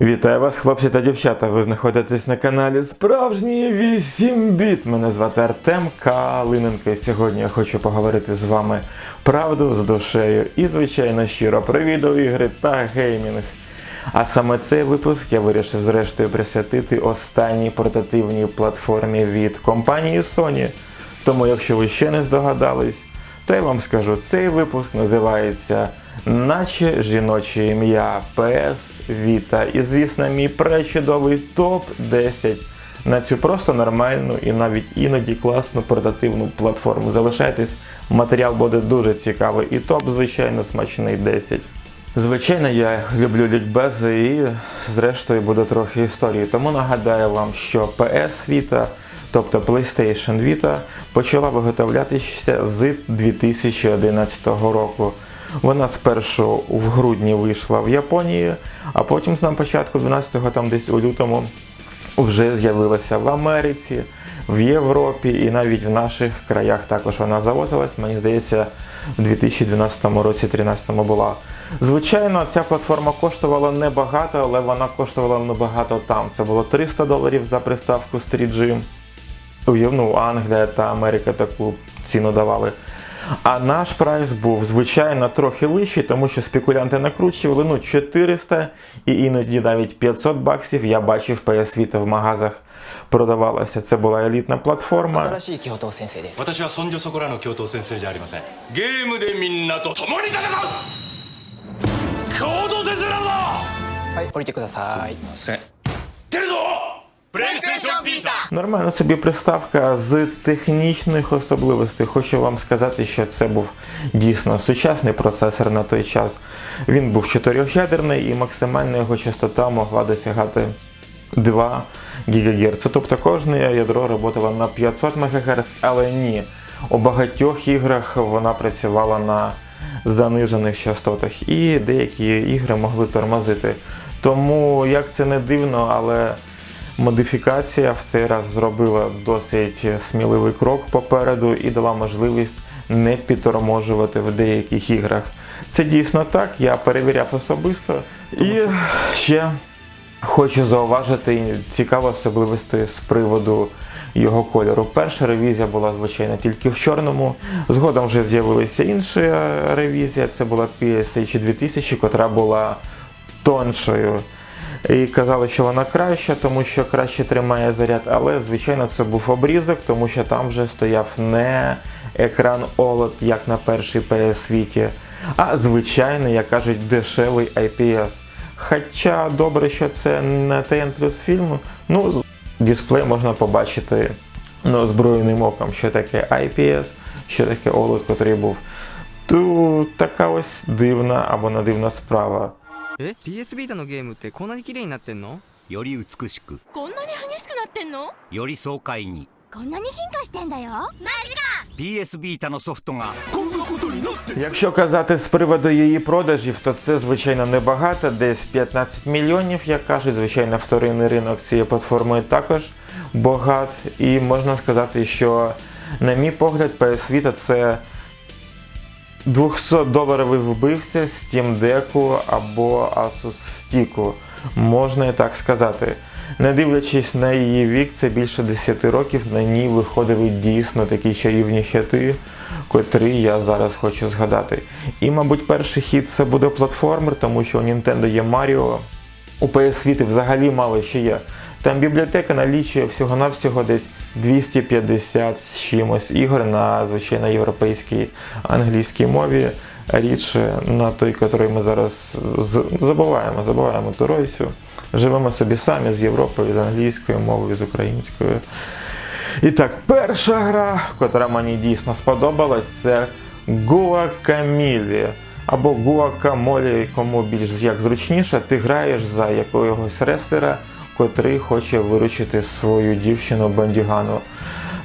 Вітаю вас, хлопці та дівчата. Ви знаходитесь на каналі Справжній 8 біт. Мене звати Артем Калиненко. І сьогодні я хочу поговорити з вами правду з душею і, звичайно, щиро про відеоігри та геймінг. А саме цей випуск я вирішив зрештою присвятити останній портативній платформі від компанії Sony. Тому, якщо ви ще не здогадались, то я вам скажу, цей випуск називається Наче жіноче ім'я PS Vita. І, звісно, мій пречудовий топ-10 на цю просто нормальну і навіть іноді класну портативну платформу. Залишайтесь, матеріал буде дуже цікавий і топ, звичайно, смачний 10. Звичайно, я люблю лікбези і, зрештою, буде трохи історії. Тому нагадаю вам, що PS Vita, тобто PlayStation Vita, почала виготовлятися з 2011 року. Вона спершу в грудні вийшла в Японії, а потім на початку 12-го, там десь у лютому, вже з'явилася в Америці, в Європі і навіть в наших краях також вона завозилась. Мені здається, в 2012 році 2013 була. Звичайно, ця платформа коштувала небагато, але вона коштувала небагато там. Це було 300 доларів за приставку з 3G. Уяв- Ну, Англія та Америка таку ціну давали. А наш прайс був, звичайно, трохи вищий, тому що спекулянти накручували ну, 400 і іноді навіть 500 баксів. Я бачив PS Vita в магазах продавалася. Це була елітна платформа. 新し Нормальна собі приставка з технічних особливостей. Хочу вам сказати, що це був дійсно сучасний процесор на той час. Він був чотирьохядерний і максимальна його частота могла досягати 2 ГГц. Тобто кожне ядро працювало на 500 МГц, але ні. У багатьох іграх вона працювала на занижених частотах, і деякі ігри могли тормозити. Тому, як це не дивно, але модифікація в цей раз зробила досить сміливий крок попереду і дала можливість не підторможувати в деяких іграх. Це дійсно так, я перевіряв особисто. І ще хочу зауважити цікаві особливості з приводу його кольору. Перша ревізія була, звичайно, тільки в чорному. Згодом вже з'явилася інша ревізія. Це була PSH 2000, котра була тоншою. І казали, що вона краща, тому що краще тримає заряд, але звичайно це був обрізок, тому що там вже стояв не екран OLED, як на першій PS Vita, а звичайний, як кажуть, дешевий IPS. Хоча добре, що це не TN плюс фільм, ну, дисплей можна побачити ну, зброєним оком, що таке IPS, що таке OLED, котрий був. То така ось дивна або не дивна справа. え PS ビータのゲームってこんなに綺麗になってんのより美しくこんなに激しくなってんのより爽快にこんなに進化してんだよマジか PS ビータのソフトが Якщо казати з приводу її продажів, то це звичайно небагато, десь 15 мільйонів, як кажуть. Звичайно, вторинний ринок цієї платформи також багат. І можна сказати, що, на мій погляд, PS Vita це 200 доларовий вбивця Steam Deck або Asus Stick. Можна і так сказати. Не дивлячись на її вік, це більше 10 років, на ній виходили дійсно такі чарівні хити, котрі я зараз хочу згадати. І, мабуть, перший хіт це буде платформер, тому що у Nintendo є Mario. У PS Vita взагалі мало що є. Там бібліотека налічує всього-навсього десь 250 з чимось ігор на звичайно європейській англійській мові. Рідше на той, який ми зараз забуваємо, забуваємо ту Живемо собі самі з Європою, з англійською мовою, з українською. І так, перша гра, котра мені дійсно сподобалась, це Guacamole. Або Guacamole, кому більш як зручніше, ти граєш за якогось рестлера, котрий хоче виручити свою дівчину бандюгану.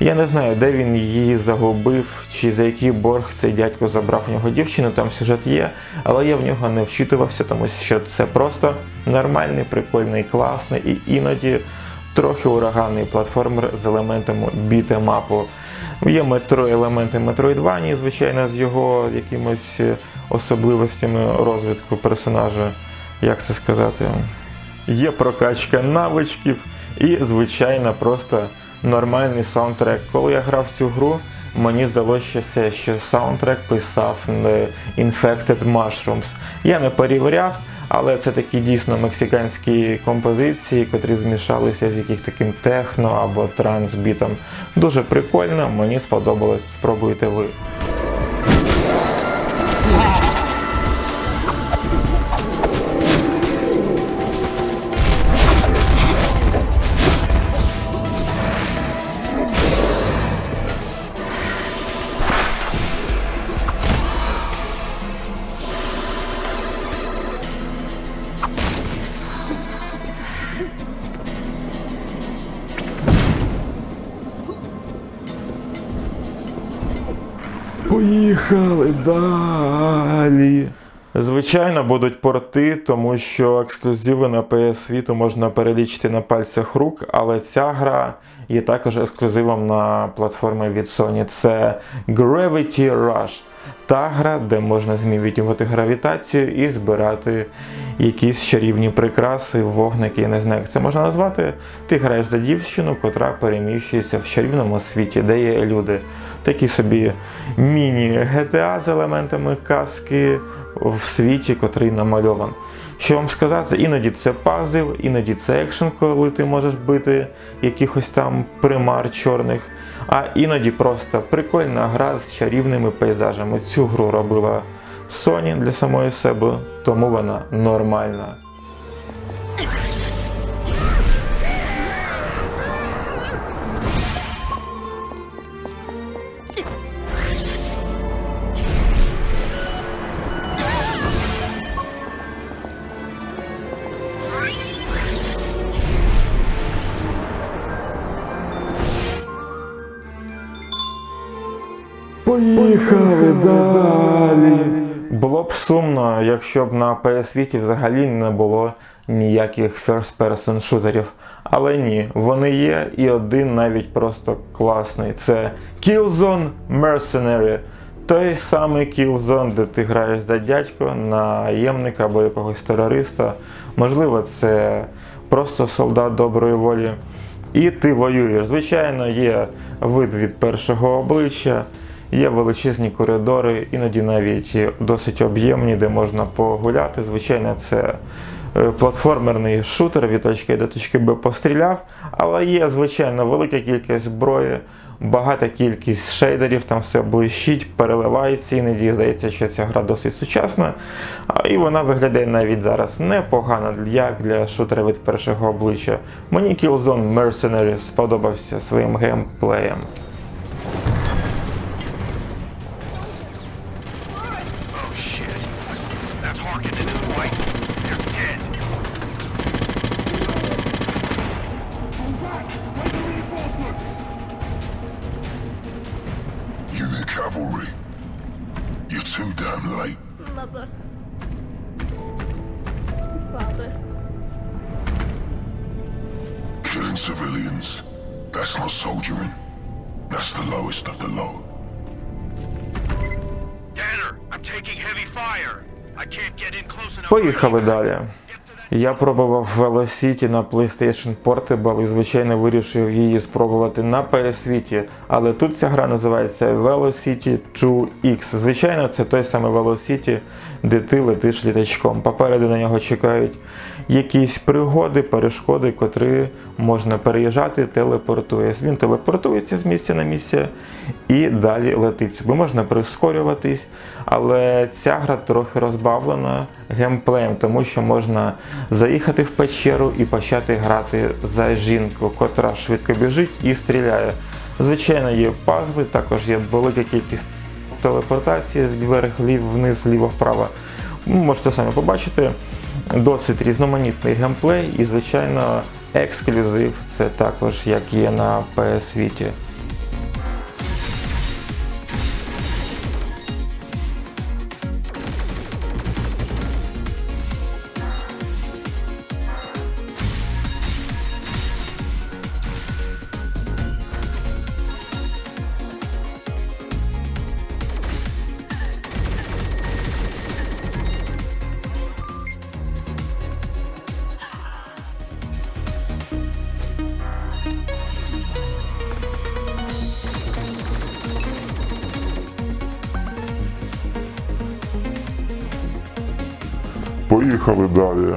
Я не знаю, де він її загубив, чи за який борг цей дядько забрав у нього дівчину, там сюжет є, але я в нього не вчитувався, тому що це просто нормальний, прикольний, класний і іноді трохи ураганний платформер з елементами бітемапу. Є метро, елементи Metroidvania, звичайно, з його якимось е, особливостями розвитку персонажа. Як це сказати? Є прокачка навичків і, звичайно, просто нормальний саундтрек. Коли я грав цю гру, мені здалося, що саундтрек писав Infected Mushrooms. Я не перевіряв, але це такі дійсно мексиканські композиції, котрі змішалися з яких таким техно або трансбітом. Дуже прикольно, мені сподобалось. Спробуйте ви. Поїхали далі. Звичайно, будуть порти, тому що ексклюзиви на PS Vita можна перелічити на пальцях рук, але ця гра є також ексклюзивом на платформі від Sony. Це Gravity Rush. Та гра, де можна змінювати гравітацію і збирати якісь чарівні прикраси, вогники, я не знаю, як це можна назвати. Ти граєш за дівчину, котра переміщується в чарівному світі, де є люди. Такі собі міні-GTA з елементами казки в світі, котрий намальован. Що вам сказати, іноді це пазл, іноді це екшен, коли ти можеш бити якихось там примар чорних, а іноді просто прикольна гра з чарівними пейзажами. Цю гру робила Sony для самої себе, тому вона нормальна. Поїхали далі. Було б сумно, якщо б на PS Vita взагалі не було ніяких first-person шутерів. Але ні, вони є, і один навіть просто класний. Це Killzone Mercenary. Той самий Killzone, де ти граєш за дядько, наємника або якогось терориста. Можливо, це просто солдат доброї волі. І ти воюєш. Звичайно, є вид від першого обличчя, є величезні коридори, іноді навіть досить об'ємні, де можна погуляти. Звичайно, це е, платформерний шутер від точки до точки Б постріляв, але є, звичайно, велика кількість зброї, багата кількість шейдерів, там все блищить, переливається, іноді здається, що ця гра досить сучасна. І вона виглядає навіть зараз непогано, як для шутера від першого обличчя. Мені Killzone Mercenary сподобався своїм геймплеєм. That's not soldiering. That's the lowest of the low. Tanner, I'm taking heavy fire. I can't get in close enough. Поїхали далі. Я пробував Velocity на PlayStation Portable і, звичайно, вирішив її спробувати на PS Vita. Але тут ця гра називається Velocity 2X. Звичайно, це той самий Velocity, де ти летиш літачком. Попереду на нього чекають якісь пригоди, перешкоди, котрі можна переїжджати, телепортуєш. Він телепортується з місця на місце і далі летить. Бо можна прискорюватись, але ця гра трохи розбавлена геймплеєм, тому що можна заїхати в печеру і почати грати за жінку, котра швидко біжить і стріляє. Звичайно, є пазли, також є велика кількість телепортації вверх, лів, вниз, ліво, вправо. Ну, Можете самі побачити. Досить різноманітний геймплей і, звичайно, ексклюзив. Це також як є на PS Vita. Поїхали далі.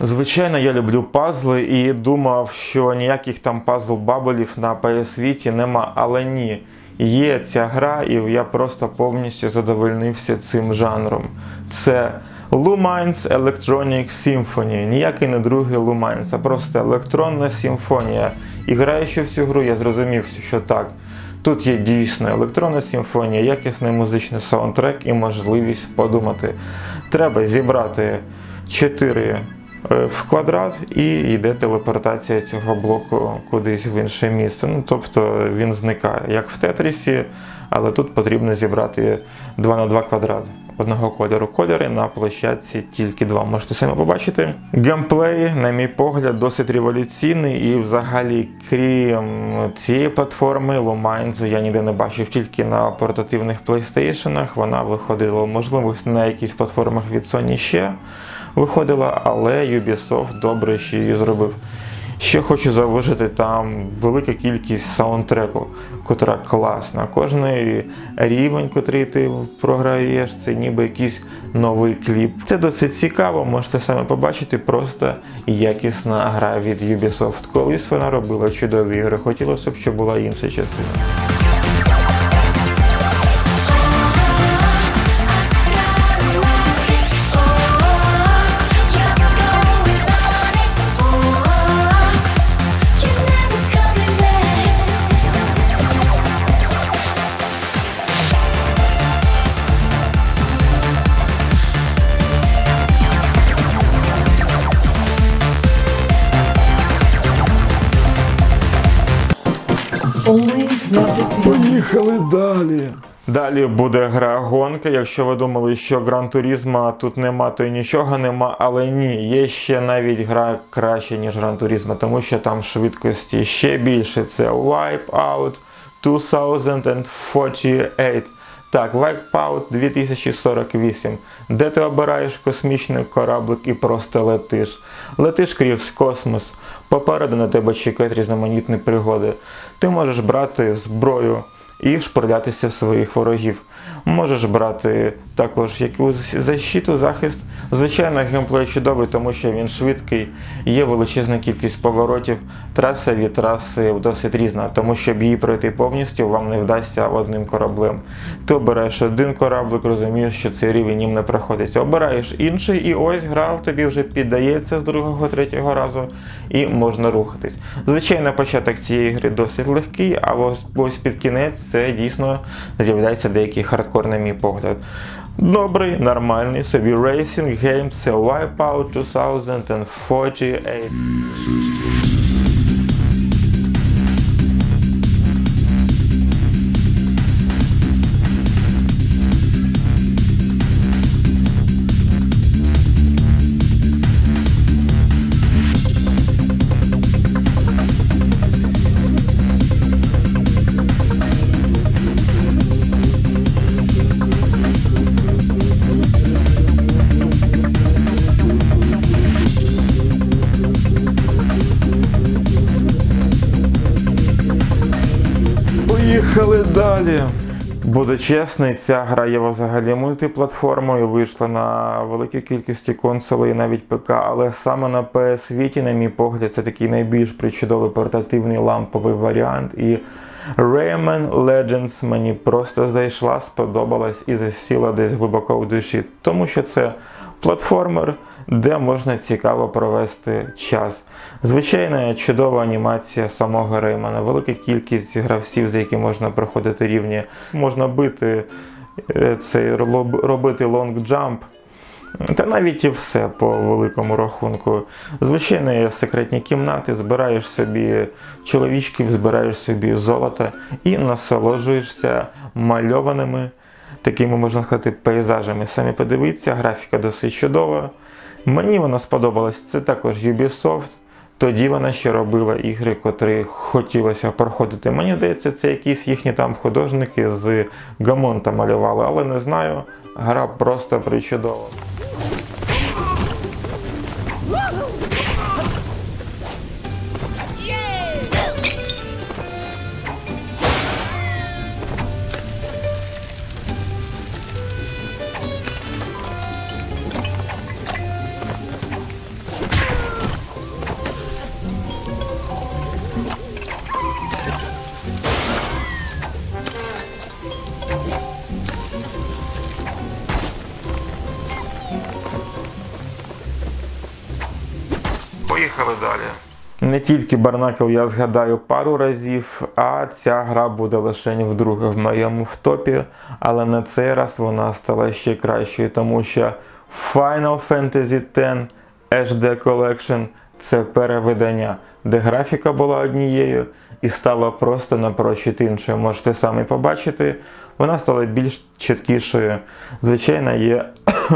Звичайно, я люблю пазли і думав, що ніяких там пазл-бабелів на PS нема, але ні. Є ця гра, і я просто повністю задовольнився цим жанром. Це Lumines Electronic Symphony. Ніякий не другий Lumines, а просто електронна симфонія. І граючи в цю гру, я зрозумів, що так. Тут є дійсно електронна симфонія, якісний музичний саундтрек і можливість подумати. Треба зібрати 4 е, в квадрат і йде телепортація цього блоку кудись в інше місце. Ну, тобто він зникає, як в Тетрісі, але тут потрібно зібрати 2 на 2 квадрат одного кольору. Кольори на площадці тільки два. Можете самі побачити. Геймплей, на мій погляд, досить революційний і взагалі, крім цієї платформи, Lumines я ніде не бачив тільки на портативних PlayStation. Вона виходила, можливо, на якісь платформах від Sony ще виходила, але Ubisoft добре ще її зробив. Ще хочу зауважити, там велика кількість саундтреку, котра класна. Кожний рівень, котрий ти програєш, це ніби якийсь новий кліп. Це досить цікаво, можете саме побачити, просто якісна гра від Ubisoft. Колись вона робила чудові ігри. Хотілося б, щоб була інша частина. Поїхали далі. Далі буде гра гонка. Якщо ви думали, що Гран Турізма тут нема, то й нічого нема, але ні, є ще навіть гра краще, ніж Гран Турізма, тому що там швидкості ще більше. Це Wipeout 2048. Так, Wipeout 2048, де ти обираєш космічний кораблик і просто летиш. Летиш крізь космос, попереду на тебе чекають різноманітні пригоди. Ти можеш брати зброю і шпурлятися в своїх ворогів. Можеш брати також якусь защиту, захист. Звичайно, геймплей чудовий, тому що він швидкий, є величезна кількість поворотів, траса від траси досить різна, тому щоб її пройти повністю вам не вдасться одним кораблем. Ти обираєш один кораблик, розумієш, що цей рівень їм не проходиться. Обираєш інший, і ось гра тобі вже піддається з другого, третього разу, і можна рухатись. Звичайно, початок цієї гри досить легкий, а ось під кінець це дійсно з'являється деякий хардкор, на мій погляд. Добрий, нормальний собі рейсинг гейм, це Wipeout 2048. Буду чесний, ця гра є взагалі мультиплатформою, вийшла на великій кількості консолей, навіть ПК, але саме на PS Vita, на мій погляд, це такий найбільш причудовий портативний ламповий варіант. І Rayman Legends мені просто зайшла, сподобалась і засіла десь глибоко у душі, тому що це платформер, де можна цікаво провести час. Звичайно, чудова анімація самого Реймана, велика кількість гравців, за які можна проходити рівні. Можна бити е, цей робити лонг джамп. Та навіть і все по великому рахунку. Звичайно, є секретні кімнати, збираєш собі чоловічків, збираєш собі золото і насолоджуєшся мальованими такими, можна сказати, пейзажами. Самі подивіться, графіка досить чудова. Мені вона сподобалась. Це також Ubisoft. Тоді вона ще робила ігри, котрі хотілося проходити. Мені здається, це якісь їхні там художники з Гамонта малювали, але не знаю. Гра просто причудова. Тільки Барнакл я згадаю пару разів, а ця гра буде лише вдруге в моєму в топі, але на цей раз вона стала ще кращою, тому що Final Fantasy X HD Collection це перевидання, де графіка була однією і стала просто напрочуд іншою. Можете самі побачити, вона стала більш чіткішою. Звичайно, є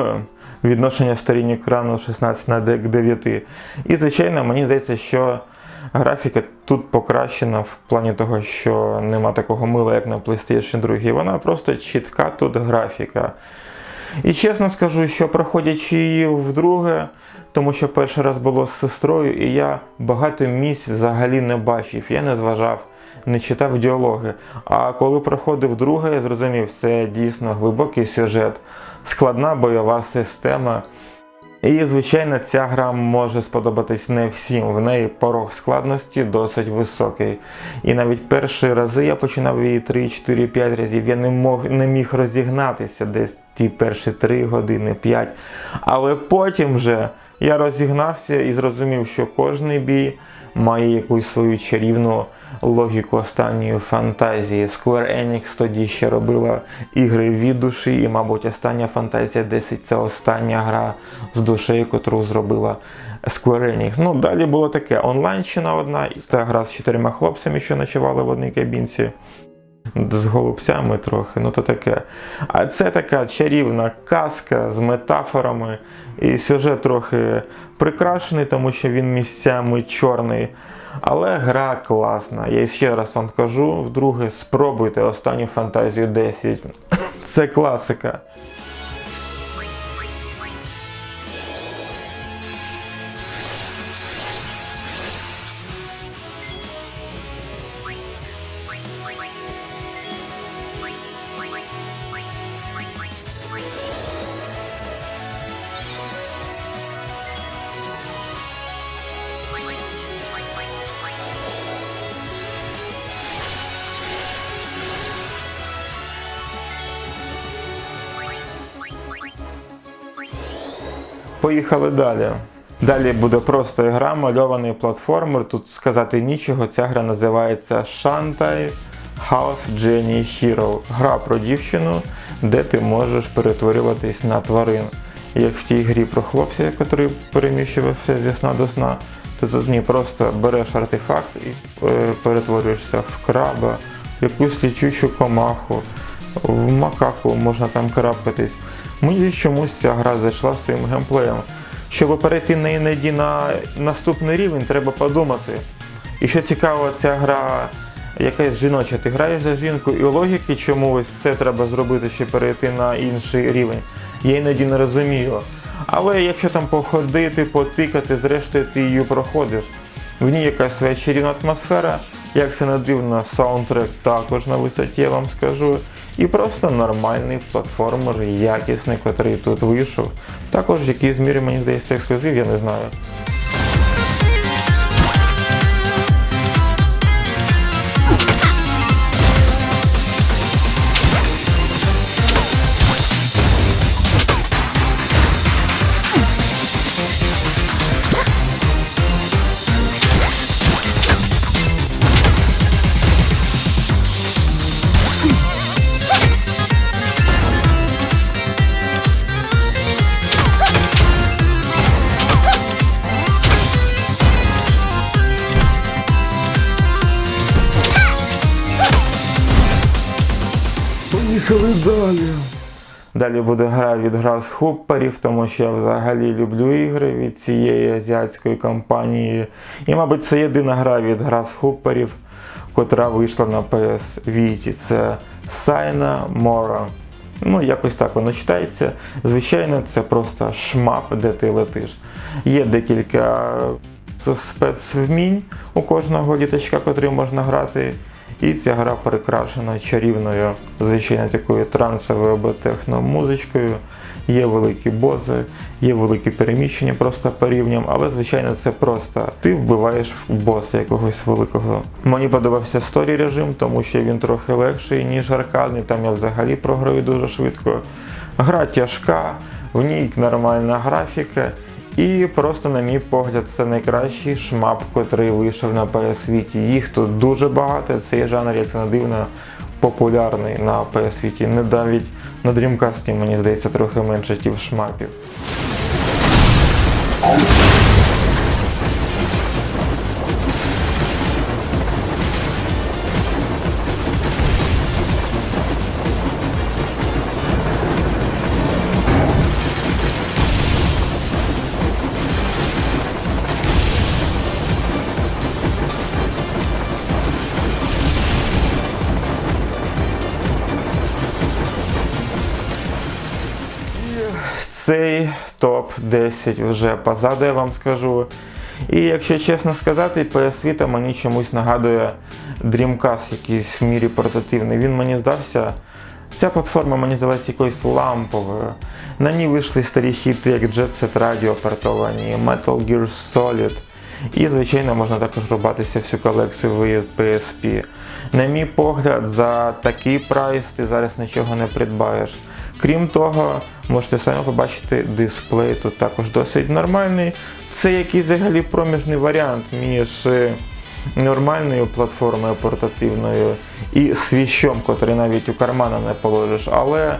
відношення сторін екрану 16 на 9. І, звичайно, мені здається, що графіка тут покращена в плані того, що нема такого мила, як на PlayStation 2. Вона просто чітка тут графіка. І чесно скажу, що проходячи її вдруге, тому що перший раз було з сестрою, і я багато місць взагалі не бачив. Я не зважав, не читав діалоги. А коли проходив друге, я зрозумів, це дійсно глибокий сюжет, складна бойова система. І, звичайно, ця гра може сподобатись не всім. В неї порог складності досить високий. І навіть перші рази я починав її 3, 4, 5 разів. Я не, мог, не міг розігнатися десь ті перші 3 години, 5. Але потім вже я розігнався і зрозумів, що кожний бій має якусь свою чарівну логіку останньої фантазії. Square Enix тоді ще робила ігри від душі, і, мабуть, остання фантазія 10 це остання гра з душею, котру зробила Square Enix. Ну, далі було таке онлайнщина одна, і та гра з чотирма хлопцями, що ночували в одній кабінці. З голубцями трохи, ну то таке. А це така чарівна казка з метафорами. І сюжет трохи прикрашений, тому що він місцями чорний. Але гра класна. Я ще раз вам кажу, вдруге, спробуйте останню фантазію 10. Це класика. Поїхали далі. Далі буде просто гра, мальований платформер. Тут сказати нічого. Ця гра називається Shantai Half Genie Hero. Гра про дівчину, де ти можеш перетворюватись на тварин. Як в тій грі про хлопця, який переміщувався зі сна до сна, то тут ні, просто береш артефакт і е, перетворюєшся в краба, в якусь лічучу комаху, в макаку можна там крапкатись. Мені чомусь ця гра зайшла своїм геймплеєм. Щоб перейти на іноді на наступний рівень, треба подумати. І що цікаво, ця гра якась жіноча. Ти граєш за жінку і логіки чомусь це треба зробити, щоб перейти на інший рівень. Я іноді не розумію. Але якщо там походити, потикати, зрештою ти її проходиш. В ній якась своя чарівна атмосфера, як це не дивно, саундтрек також на висоті, я вам скажу. І просто нормальний платформер, якісний, який тут вийшов. Також в якійсь мірі, мені здається, ексклюзив, я не знаю. Далі буде гра від Grasshopperів, тому що я взагалі люблю ігри від цієї азіатської компанії. І, мабуть, це єдина гра від Grasshopperів, котра вийшла на PS Vita. Це Сайна Мора. Ну, якось так воно читається. Звичайно, це просто шмап, де ти летиш. Є декілька спецвмінь у кожного літачка, котрий можна грати. І ця гра прикрашена чарівною, звичайно, такою трансовою або техномузичкою. Є великі бози, є великі переміщення просто по але звичайно це просто ти вбиваєш боса якогось великого. Мені подобався сторі режим, тому що він трохи легший, ніж аркадний. Там я взагалі програю дуже швидко. Гра тяжка, в ній нормальна графіка. І просто, на мій погляд, це найкращий шмап, котрий вийшов на ps світі. Їх тут дуже багато. Цей жанр, як це не дивно, популярний на ps світі Не навіть на Dreamcast, мені здається, трохи менше тів шмапів. Топ-10 вже позаду, я вам скажу. І якщо чесно сказати, PS Vita мені чомусь нагадує Dreamcast якийсь в мірі портативний. Він мені здався. Ця платформа мені здалася якоюсь ламповою. На ній вийшли старі хіти, як Jet Set Radio портовані, Metal Gear Solid. І, звичайно, можна також рубатися всю колекцію від PSP. На мій погляд, за такий прайс ти зараз нічого не придбаєш. Крім того, можете самі побачити дисплей тут також досить нормальний. Це якийсь взагалі проміжний варіант між е, нормальною платформою портативною і свіщом, котрий навіть у кармана не положиш. Але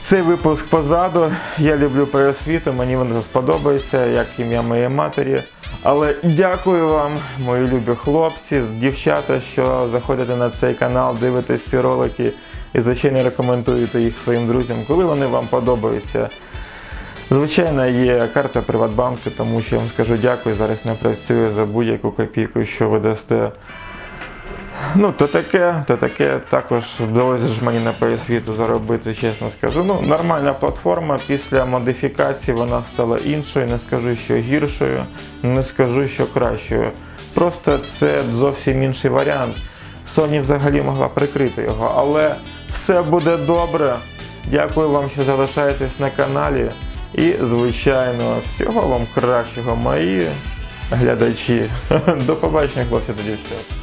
цей випуск позаду. Я люблю Vita, мені воно сподобається, як ім'я моєї матері. Але дякую вам, мої любі хлопці, дівчата, що заходите на цей канал, дивитесь ці ролики і, звичайно, рекомендуєте їх своїм друзям, коли вони вам подобаються. Звичайно, є карта Приватбанку, тому що я вам скажу дякую, зараз не працює за будь-яку копійку, що ви дасте. Ну, то таке, то таке. Також вдалося ж мені на PS Vita заробити, чесно скажу. Ну, нормальна платформа. Після модифікації вона стала іншою. Не скажу, що гіршою, не скажу, що кращою. Просто це зовсім інший варіант. Sony взагалі могла прикрити його, але все буде добре. Дякую вам, що залишаєтесь на каналі. І, звичайно, всього вам кращого, мої глядачі. До побачення, хлопці та дівчата.